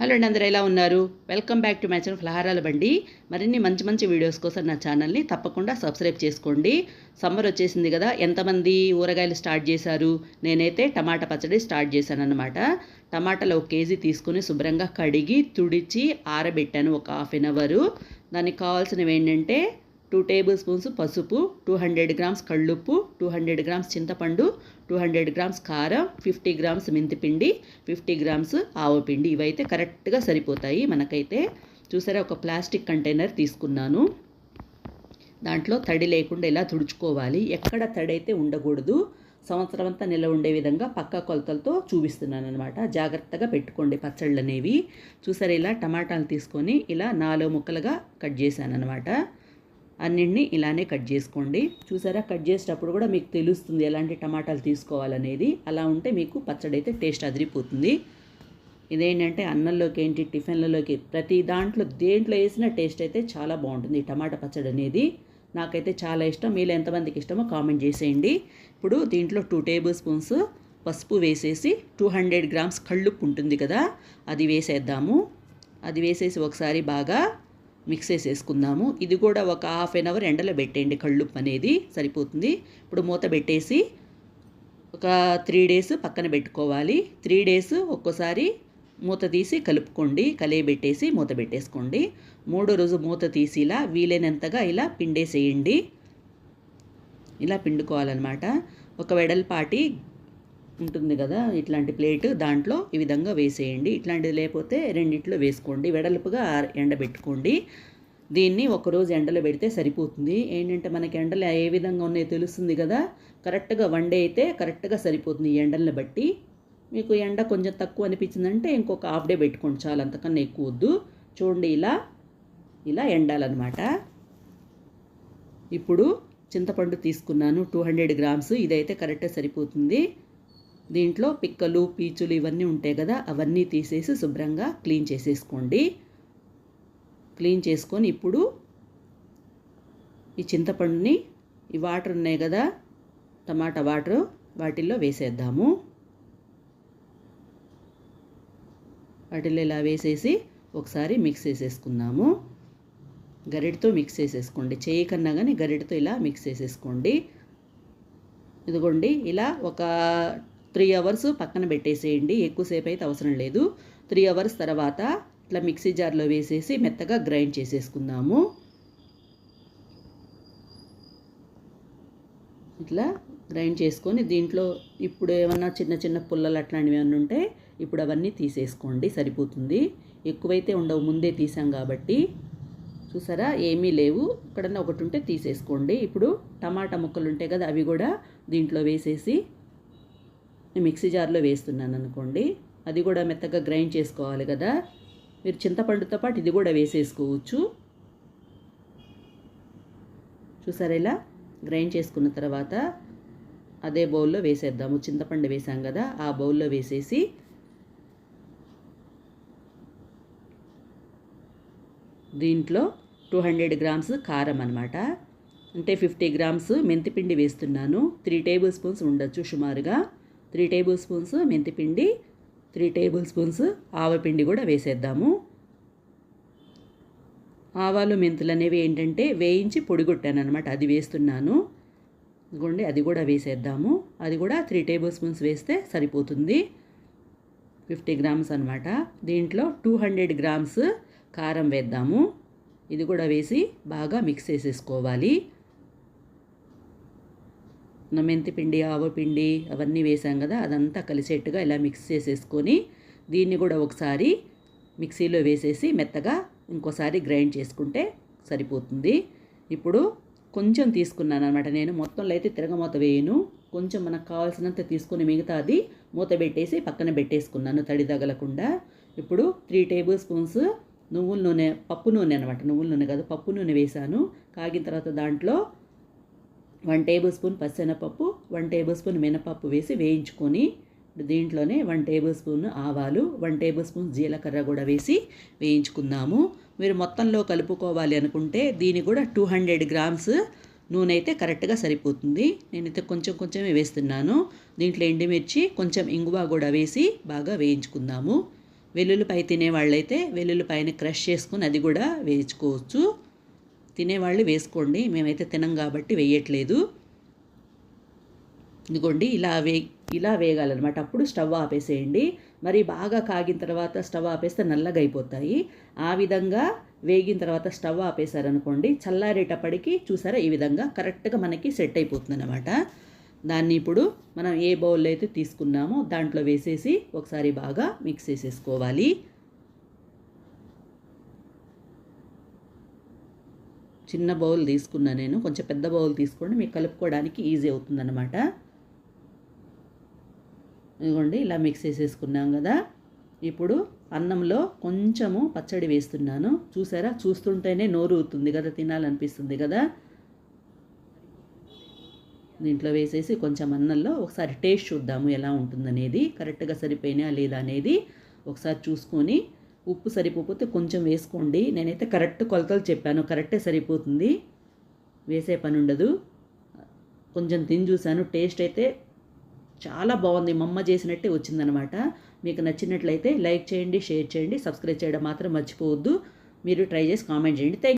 Hello అండి అందరూ ఎలా ఉన్నారు? Welcome back to my channel ఫలహారాల బండి. మరిన్ని మంచి మంచి వీడియోస్ కోసం నా ఛానల్ని తప్పకుండా సబ్స్క్రైబ్ చేసుకోండి. సమ్మర్ వచ్చేసింది కదా ఎంతమంది ఊరగాయలు స్టార్ట్ చేశారు? నేనైతే టమాటా పచ్చడి స్టార్ట్ చేశాను అనమాట టమాటాలు ఒక కేజీ తీసుకుని శుభ్రంగా కడిగి తుడిచి ఆరబెట్టాను ఒక హాఫ్ అన్ అవరు. దానికి కావాల్సినవి ఏంటంటే టూ టేబుల్ స్పూన్స్ పసుపు టూ హండ్రెడ్ గ్రామ్స్ కళ్ళుప్పు టూ హండ్రెడ్ గ్రామ్స్ చింతపండు టూ హండ్రెడ్ గ్రామ్స్ కారం ఫిఫ్టీ గ్రామ్స్ మెంతిపిండి ఫిఫ్టీ గ్రామ్స్ ఆవపిండి. ఇవైతే కరెక్ట్గా సరిపోతాయి మనకైతే. చూసారా ఒక ప్లాస్టిక్ కంటైనర్ తీసుకున్నాను. దాంట్లో తడి లేకుండా ఇలా తుడుచుకోవాలి ఎక్కడ తడి అయితే ఉండకూడదు సంవత్సరం అంతా నిల్వ ఉండే విధంగా పక్క కొలతలతో చూపిస్తున్నాను అనమాట జాగ్రత్తగా పెట్టుకోండి పచ్చళ్ళు అనేవి చూసారా ఇలా టమాటాలు తీసుకొని ఇలా నాలుగు ముక్కలుగా కట్ చేశాను అనమాట అన్నింటినీ ఇలానే కట్ చేసుకోండి. చూసారా? కట్ చేసేటప్పుడు కూడా మీకు తెలుస్తుంది ఎలాంటి టమాటాలు తీసుకోవాలనేది. అలా ఉంటే మీకు పచ్చడి అయితే టేస్ట్ అదిరిపోతుంది. ఇదేంటంటే అన్నంలోకి ఏంటి టిఫిన్లలోకి ప్రతి దాంట్లో దేంట్లో వేసిన టేస్ట్ అయితే చాలా బాగుంటుంది టమాటా పచ్చడి అనేది నాకైతే చాలా ఇష్టం. మీరు ఎంతమందికి ఇష్టమో కామెంట్ చేసేయండి. ఇప్పుడు దీంట్లో టూ టేబుల్ స్పూన్స్ పసుపు వేసేసి టూ హండ్రెడ్ గ్రామ్స్ కళ్ళుప్పు ఉంటుంది కదా అది వేసేద్దాము. అది వేసేసి ఒకసారి బాగా మిక్స్ చేసేసుకుందాము. ఇది కూడా ఒక హాఫ్ అన్ అవర్ ఎండలో పెట్టేయండి కళ్ళుప్పు అనేది. సరిపోతుంది. ఇప్పుడు మూత పెట్టేసి ఒక త్రీ డేస్ పక్కన పెట్టుకోవాలి. త్రీ డేస్ ఒక్కోసారి మూత తీసి కలుపుకోండి. కలియబెట్టేసి మూత పెట్టేసుకోండి. మూడో రోజు మూత తీసి ఇలా వీలైనంతగా ఇలా పిండేసేయండి. ఇలా పిండుకోవాలన్నమాట. ఒక వెడల్పాటి ఉంటుంది కదా ఇట్లాంటి ప్లేట్ దాంట్లో ఈ విధంగా వేసేయండి. ఇట్లాంటిది లేకపోతే రెండిట్లో వేసుకోండి. వెడల్పుగా ఎండబెట్టుకోండి దీన్ని ఒకరోజు ఎండలో పెడితే సరిపోతుంది. ఏంటంటే మనకి ఎండలు ఏ విధంగా ఉన్నాయో తెలుస్తుంది కదా కరెక్ట్గా వన్ డే అయితే కరెక్ట్గా సరిపోతుంది ఈ ఎండలను బట్టి. మీకు ఎండ కొంచెం తక్కువ అనిపించిందంటే ఇంకొక హాఫ్ డే పెట్టుకోండి చాలా అంతకన్నా ఎక్కువ వద్దు. చూడండి ఇలా ఇలా ఎండాలన్నమాట. ఇప్పుడు చింతపండు తీసుకున్నాను టూ హండ్రెడ్ గ్రామ్స్. ఇదైతే కరెక్ట్గా సరిపోతుంది. దీంట్లో పిక్కలు పీచులు ఇవన్నీ ఉంటాయి కదా అవన్నీ తీసేసి శుభ్రంగా క్లీన్ చేసేసుకోండి. క్లీన్ చేసుకొని ఇప్పుడు ఈ చింతపండుని ఈ వాటర్ ఉన్నాయి కదా టమాటా వాటర్ వాటిల్లో వేసేద్దాము. వాటిల్లో ఇలా వేసేసి ఒకసారి మిక్స్ చేసేసుకుందాము. గరిటతో మిక్స్ చేసేసుకోండి. చేయి కన్నా కానీ గరిటతో ఇలా మిక్స్ చేసేసుకోండి. ఇదిగోండి ఇలా ఒక త్రీ అవర్స్ పక్కన పెట్టేసేయండి ఎక్కువసేపు అయితే అవసరం లేదు. త్రీ అవర్స్ తర్వాత ఇట్లా మిక్సీ జార్లో వేసేసి మెత్తగా గ్రైండ్ చేసేసుకుందాము. ఇట్లా గ్రైండ్ చేసుకొని దీంట్లో ఇప్పుడు ఏమన్నా చిన్న చిన్న పుల్లలు అట్లాంటివి ఏమన్నా ఉంటే ఇప్పుడు అవన్నీ తీసేసుకోండి సరిపోతుంది. ఎక్కువైతే ఉండవు ముందే తీసాం కాబట్టి. చూసారా? ఏమీ లేవు. ఎక్కడన్నా ఒకటి ఉంటే తీసేసుకోండి. ఇప్పుడు టమాటా ముక్కలు ఉంటాయి కదా అవి కూడా దీంట్లో వేసేసి మిక్సీ జార్లో వేస్తున్నాను అనుకోండి అది కూడా మెత్తగా గ్రైండ్ చేసుకోవాలి కదా. మీరు చింతపండుతో పాటు ఇది కూడా వేసేసుకోవచ్చు. చూసారా ఇలా? గ్రైండ్ చేసుకున్న తర్వాత అదే బౌల్లో వేసేద్దాము. చింతపండు వేసాం కదా ఆ బౌల్లో వేసేసి దీంట్లో టూ హండ్రెడ్ గ్రామ్స్ కారం అనమాట అంటే ఫిఫ్టీ గ్రామ్స్ మెంతిపిండి వేస్తున్నాను. త్రీ టేబుల్ స్పూన్స్ ఉండొచ్చు సుమారుగా. త్రీ టేబుల్ స్పూన్స్ మెంతిపిండి త్రీ టేబుల్ స్పూన్స్ ఆవపిండి కూడా వేసేద్దాము. ఆవాలు మెంతులు అనేవి ఏంటంటే వేయించి పొడిగొట్టాను అనమాట అది వేస్తున్నాను. ఇదిగోండి అది కూడా వేసేద్దాము. అది కూడా త్రీ టేబుల్ స్పూన్స్ వేస్తే సరిపోతుంది. ఫిఫ్టీ గ్రామ్స్ అనమాట దీంట్లో టూ హండ్రెడ్ గ్రామ్స్ కారం వేద్దాము. ఇది కూడా వేసి బాగా మిక్స్ చేసేసుకోవాలి. మెంతిపిండి ఆవపిండి అవన్నీ వేసాం కదా అదంతా కలిసేట్టుగా ఇలా మిక్స్ చేసేసుకొని దీన్ని కూడా ఒకసారి మిక్సీలో వేసేసి మెత్తగా ఇంకోసారి గ్రైండ్ చేసుకుంటే సరిపోతుంది. ఇప్పుడు కొంచెం తీసుకున్నాను అనమాట నేను. మొత్తంలో అయితే తిరగమూత వేయను. కొంచెం మనకు కావాల్సినంత తీసుకుని మిగతా అది మూత పెట్టేసి పక్కన పెట్టేసుకున్నాను తడి తగలకుండా. ఇప్పుడు త్రీ టేబుల్ స్పూన్స్ నువ్వుల నూనె పప్పు నూనె అనమాట నువ్వుల నూనె కాదు పప్పు నూనె వేసాను. కాగిన తర్వాత దాంట్లో వన్ టేబుల్ స్పూన్ పచ్చెనపప్పు వన్ టేబుల్ స్పూన్ మినపప్పు వేసి వేయించుకొని దీంట్లోనే వన్ టేబుల్ స్పూన్ ఆవాలు వన్ టేబుల్ స్పూన్ జీలకర్ర కూడా వేసి వేయించుకుందాము. మీరు మొత్తంలో కలుపుకోవాలి అనుకుంటే దీని కూడా టూ హండ్రెడ్ గ్రామ్స్ నూనె అయితే కరెక్ట్గా సరిపోతుంది. నేనైతే కొంచెం కొంచెమే వేస్తున్నాను. దీంట్లో ఎండుమిర్చి కొంచెం ఇంగువ కూడా వేసి బాగా వేయించుకుందాము. వెల్లుల్లిపాయ తినేవాళ్ళైతే వెల్లుల్లిపాయని క్రష్ చేసుకుని అది కూడా వేయించుకోవచ్చు. తినేవాళ్ళు వేసుకోండి మేమైతే తినం కాబట్టి వేయట్లేదు. ఇదిగోండి ఇలా వే ఇలా వేగాలన్నమాట. అప్పుడు స్టవ్ ఆపేసేయండి. మరి బాగా కాగిన తర్వాత స్టవ్ ఆపేస్తే నల్లగా అయిపోతాయి. ఆ విధంగా వేగిన తర్వాత స్టవ్ ఆపేశారనుకోండి చల్లారేటప్పటికి చూసారా ఈ విధంగా కరెక్ట్గా మనకి సెట్ అయిపోతుంది అనమాట దాన్ని ఇప్పుడు మనం ఏ బౌల్లో అయితే తీసుకున్నామో దాంట్లో వేసేసి ఒకసారి బాగా మిక్స్ చేసేసుకోవాలి. చిన్న బౌల్ తీసుకున్నా నేను. కొంచెం పెద్ద బౌల్ తీసుకోండి మీకు కలుపుకోవడానికి ఈజీ అవుతుందన్నమాట. ఇదిగోండి ఇలా మిక్స్ చేసేసుకున్నాం కదా. ఇప్పుడు అన్నంలో కొంచెము పచ్చడి వేస్తున్నాను. చూసారా? చూస్తుంటేనే నోరు ఊతుంది కదా తినాలనిపిస్తుంది కదా. దీంట్లో వేసేసి కొంచెం అన్నంలో ఒకసారి టేస్ట్ చూద్దాము ఎలా ఉంటుందనేది కరెక్ట్గా సరిపోయినా లేదా అనేది ఒకసారి చూసుకొని ఉప్పు సరిపోతే కొంచెం వేసుకోండి. నేనైతే కరెక్ట్ కొలతలు చెప్పాను. కరెక్టే సరిపోతుంది. వేసే పని ఉండదు. కొంచెం తిని చూశాను. టేస్ట్ అయితే చాలా బాగుంది. మా అమ్మ చేసినట్టే వచ్చిందనమాట. మీకు నచ్చినట్లయితే లైక్ చేయండి షేర్ చేయండి సబ్స్క్రైబ్ చేయడం మాత్రం మర్చిపోవద్దు. మీరు ట్రై చేసి కామెంట్ చేయండి. థ్యాంక్